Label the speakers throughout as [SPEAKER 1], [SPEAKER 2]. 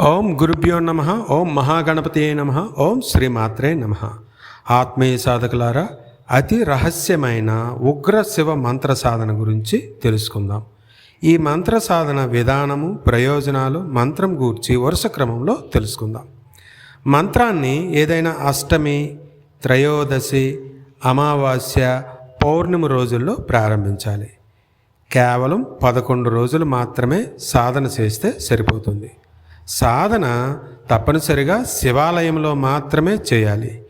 [SPEAKER 1] ఓం గురుభ్యో నమ ఓం మహాగణపతి నమ ఓం శ్రీమాత్రే నమ. ఆత్మీయ సాధకులారా అతి రహస్యమైన ఉగ్ర శివ మంత్ర సాధన గురించి తెలుసుకుందాం. ఈ మంత్ర సాధన విధానము ప్రయోజనాలు మంత్రం గూర్చి వరుస క్రమంలో తెలుసుకుందాం. మంత్రాన్ని ఏదైనా అష్టమి త్రయోదశి అమావాస్య పౌర్ణమి రోజుల్లో ప్రారంభించాలి. కేవలం పదకొండు రోజులు మాత్రమే సాధన చేస్తే సరిపోతుంది. సాధన తప్పనిసరిగా శివాలయంలో మాత్రమే చేయాలి.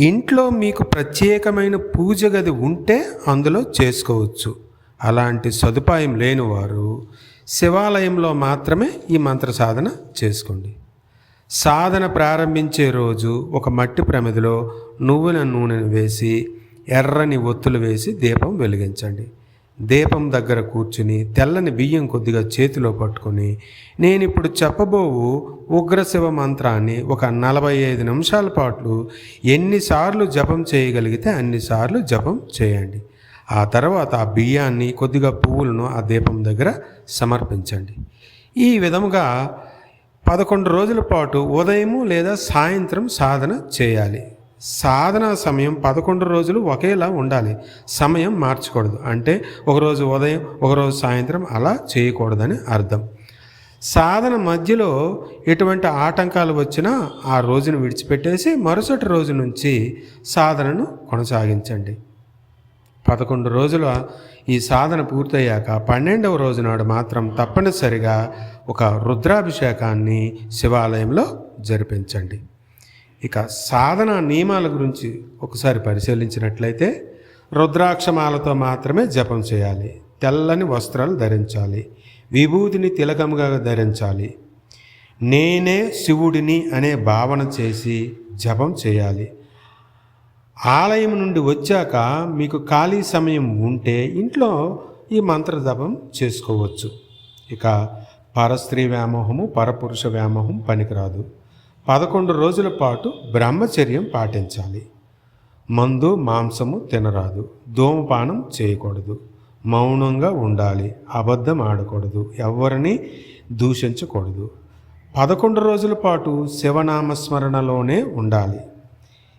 [SPEAKER 1] ఇంట్లో మీకు ప్రత్యేకమైన పూజ గది ఉంటే అందులో చేసుకోవచ్చు. అలాంటి సదుపాయం లేని వారు శివాలయంలో మాత్రమే ఈ మంత్ర సాధన చేసుకోండి. సాధన ప్రారంభించే రోజు ఒక మట్టి ప్రమిదిలో నువ్వుల నూనెను వేసి ఎర్రని ఒత్తులు వేసి దీపం వెలిగించండి. దీపం దగ్గర కూర్చుని తెల్లని బియ్యం కొద్దిగా చేతిలో పట్టుకొని నేను ఇప్పుడు చెప్పబోవు ఉగ్రశివ మంత్రాన్ని ఒక నలభై ఐదు నిమిషాల పాటు ఎన్నిసార్లు జపం చేయగలిగితే అన్నిసార్లు జపం చేయండి. ఆ తర్వాత ఆ బియ్యాన్ని కొద్దిగా పువ్వులను ఆ దీపం దగ్గర సమర్పించండి. ఈ విధముగా పదకొండు రోజుల పాటు ఉదయము లేదా సాయంత్రం సాధన చేయాలి. సాధన సమయం పదకొండు రోజులు ఒకేలా ఉండాలి. సమయం మార్చకూడదు. అంటే ఒకరోజు ఉదయం ఒకరోజు సాయంత్రం అలా చేయకూడదని అర్థం. సాధన మధ్యలో ఎటువంటి ఆటంకాలు వచ్చినా ఆ రోజును విడిచిపెట్టేసి మరుసటి రోజు నుంచి సాధనను కొనసాగించండి. పదకొండు రోజుల ఈ సాధన పూర్తయ్యాక పన్నెండవ రోజు నాడు మాత్రం తప్పనిసరిగా ఒక రుద్రాభిషేకాన్ని శివాలయంలో జరిపించండి. ఇక సాధన నియమాల గురించి ఒకసారి పరిశీలించినట్లయితే రుద్రాక్షమాలతో మాత్రమే జపం చేయాలి. తెల్లని వస్త్రాలు ధరించాలి. విభూతిని తిలకముగా ధరించాలి. నేనే శివుడిని అనే భావన చేసి జపం చేయాలి. ఆలయం నుండి వచ్చాక మీకు ఖాళీ సమయం ఉంటే ఇంట్లో ఈ మంత్ర జపం చేసుకోవచ్చు. ఇక పరస్త్రీ వ్యామోహము పరపురుష వ్యామోహం పనికిరాదు. పదకొండు రోజుల పాటు బ్రహ్మచర్యం పాటించాలి. మందు మాంసము తినరాదు. ధూమపానం చేయకూడదు. మౌనంగా ఉండాలి. అబద్ధం ఆడకూడదు. ఎవరిని దూషించకూడదు. పదకొండు రోజుల పాటు శివనామస్మరణలోనే ఉండాలి.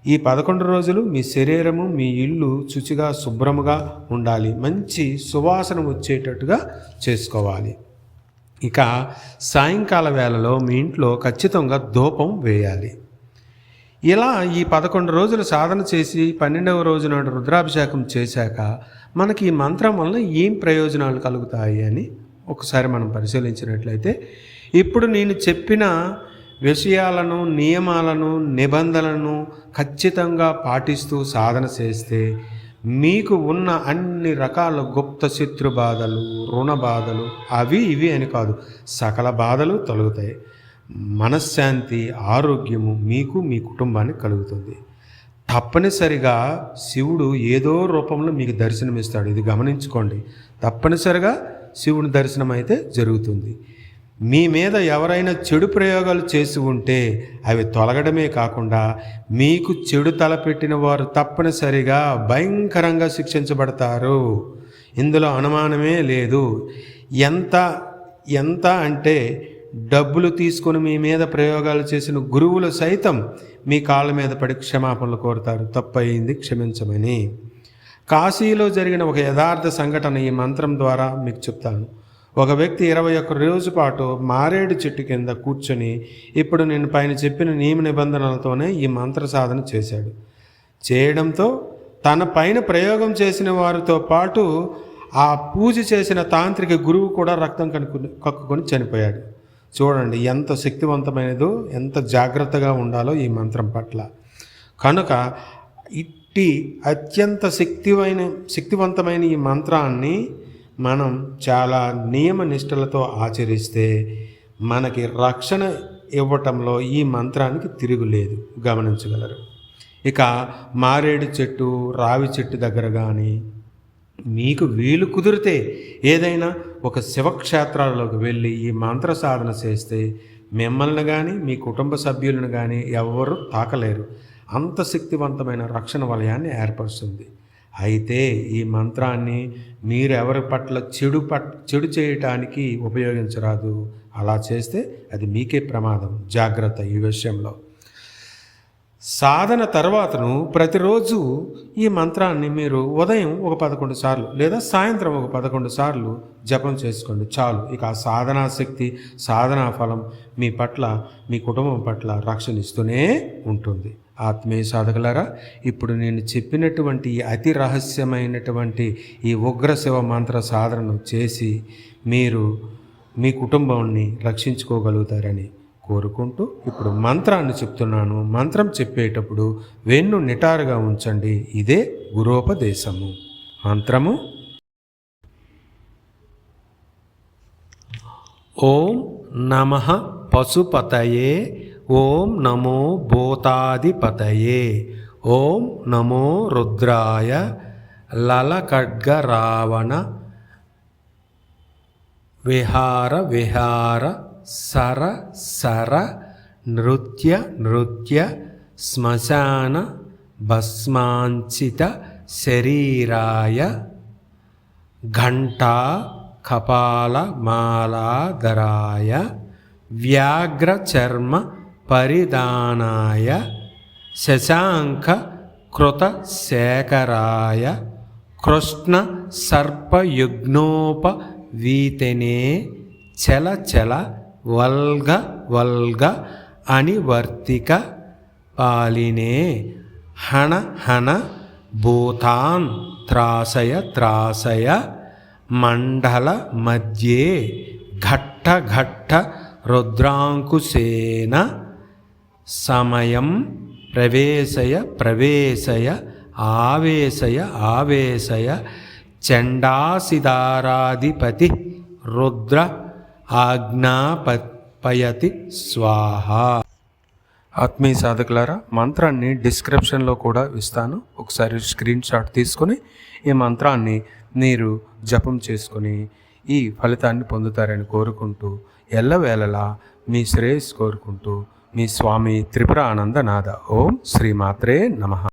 [SPEAKER 1] ఈ పదకొండు రోజులు మీ శరీరము మీ ఇల్లు శుచిగా శుభ్రముగా ఉండాలి. మంచి సువాసన వచ్చేటట్టుగా చేసుకోవాలి. ఇక సాయంకాల వేళలో మీ ఇంట్లో ఖచ్చితంగా ధూపం వేయాలి. ఇలా ఈ పదకొండు రోజులు సాధన చేసి పన్నెండవ రోజు నాడు రుద్రాభిషేకం చేశాక మనకి ఈ మంత్రం వలన ఏం ప్రయోజనాలు కలుగుతాయి అని ఒకసారి మనం పరిశీలించినట్లయితే ఇప్పుడు నేను చెప్పిన విషయాలను నియమాలను నిబంధనలను ఖచ్చితంగా పాటిస్తూ సాధన చేస్తే మీకు ఉన్న అన్ని రకాల గుప్త శత్రు బాధలు రుణ బాధలు అవి ఇవి అని కాదు. సకల బాధలు తొలగుతాయి. మనశ్శాంతి ఆరోగ్యము మీకు మీ కుటుంబానికి కలుగుతుంది. తప్పనిసరిగా శివుడు ఏదో రూపంలో మీకు దర్శనమిస్తాడు. ఇది గమనించుకోండి. తప్పనిసరిగా శివుని దర్శనం అయితే జరుగుతుంది. మీ మీద ఎవరైనా చెడు ప్రయోగాలు చేసి ఉంటే అవి తొలగడమే కాకుండా మీకు చెడు తలపెట్టిన వారు తప్పనిసరిగా భయంకరంగా శిక్షించబడతారు. ఇందులో అనుమానమే లేదు. ఎంత ఎంత అంటే డబ్బులు తీసుకొని మీ మీద ప్రయోగాలు చేసిన గురువులు సైతం మీ కాళ్ళ మీద పడి క్షమాపణలు కోరుతారు. తప్పయింది క్షమించమని. కాశీలో జరిగిన ఒక యథార్థ సంఘటన ఈ మంత్రం ద్వారా మీకు చెప్తాను. ఒక వ్యక్తి ఇరవై ఒక్క రోజు పాటు మారేడు చెట్టు కింద కూర్చొని ఇప్పుడు నేను పైన చెప్పిన నియమ నిబంధనలతోనే ఈ మంత్ర సాధన చేశాడు. చేయడంతో తన పైన ప్రయోగం చేసిన వారితో పాటు ఆ పూజ చేసిన తాంత్రిక గురువు కూడా రక్తం కనుక్కొని కక్కుకొని చనిపోయాడు. చూడండి ఎంత శక్తివంతమైనదో ఎంత జాగ్రత్తగా ఉండాలో ఈ మంత్రం పట్ల. కనుక ఇట్టి అత్యంత శక్తివైన శక్తివంతమైన ఈ మంత్రాన్ని మనం చాలా నియమ నిష్టలతో ఆచరిస్తే మనకి రక్షణ ఇవ్వటంలో ఈ మంత్రానికి తిరుగులేదు గమనించగలరు. ఇక మారేడు చెట్టు రావి చెట్టు దగ్గర కానీ మీకు వీలు కుదిరితే ఏదైనా ఒక శివక్షేత్రాల్లోకి వెళ్ళి ఈ మంత్ర సాధన చేస్తే మిమ్మల్ని కానీ మీ కుటుంబ సభ్యులను కానీ ఎవరు తాకలేరు. అంత శక్తివంతమైన రక్షణ వలయాన్ని ఏర్పరుస్తుంది. అయితే ఈ మంత్రాన్ని మీరు ఎవరి పట్ల చెడు పట్ చెడు చేయటానికి ఉపయోగించరాదు. అలా చేస్తే అది మీకే ప్రమాదం. జాగ్రత్త ఈ విషయంలో. సాధన తర్వాతను ప్రతిరోజు ఈ మంత్రాన్ని మీరు ఉదయం ఒక పదకొండు సార్లు లేదా సాయంత్రం ఒక పదకొండు సార్లు జపం చేసుకోండి. చాలు. ఇక ఆ సాధనా శక్తి సాధనా ఫలం మీ పట్ల మీ కుటుంబం పట్ల రక్షణ ఇస్తూనే ఉంటుంది. ఆత్మీయ సాధకులారా ఇప్పుడు నేను చెప్పినటువంటి ఈ అతి రహస్యమైనటువంటి ఈ ఉగ్ర శివ మంత్ర సాధనను చేసి మీరు మీ కుటుంబాన్ని రక్షించుకోగలుగుతారని కోరుకుంటూ ఇప్పుడు మంత్రాన్ని చెప్తున్నాను. మంత్రం చెప్పేటప్పుడు వెన్ను నిటారుగా ఉంచండి. ఇదే గురోపదేశము. మంత్రము. ఓం నమ పశుపతయే. ఓం నమో భూతాధిపతయే. ఓం నమో రుద్రాయ లలఖడ్గరావణ. విహార విహార సర సర నృత్య నృత్య శ్మశాన భస్మాంచిత శరీరాయ ఘంటా కపాల మాలాధరాయ వ్యాఘ్రచర్మ పరిధానాయ శశాంక కృత శేఖరాయ కృష్ణ సర్పయుగ్నోపవీతనే చల చల వల్గ వల్గ అనివర్తిక పాలినే హణ హణ భూతాన్ త్రాసయ త్రాసయ మండల మధ్యే ఘట్ట ఘట్ట రుద్రాంకుశేన సమయం ప్రవేశయ ప్రవేశయ ఆవేశయ ఆవేశయ చండాసిదారాధిపతి రుద్ర ఆజ్ఞాపయతి స్వాహ. ఆత్మీయ సాధకులారా మంత్రాన్ని డిస్క్రిప్షన్లో కూడా ఇస్తాను. ఒకసారి స్క్రీన్ షాట్ తీసుకొని ఈ మంత్రాన్ని మీరు జపం చేసుకొని ఈ ఫలితాన్ని పొందుతారని కోరుకుంటూ ఎల్లవేళలా మీ శ్రేయస్సు కోరుకుంటూ మీ స్వామి త్రిపుర ఆనందనాథ ఓం శ్రీమాత్రే నమః.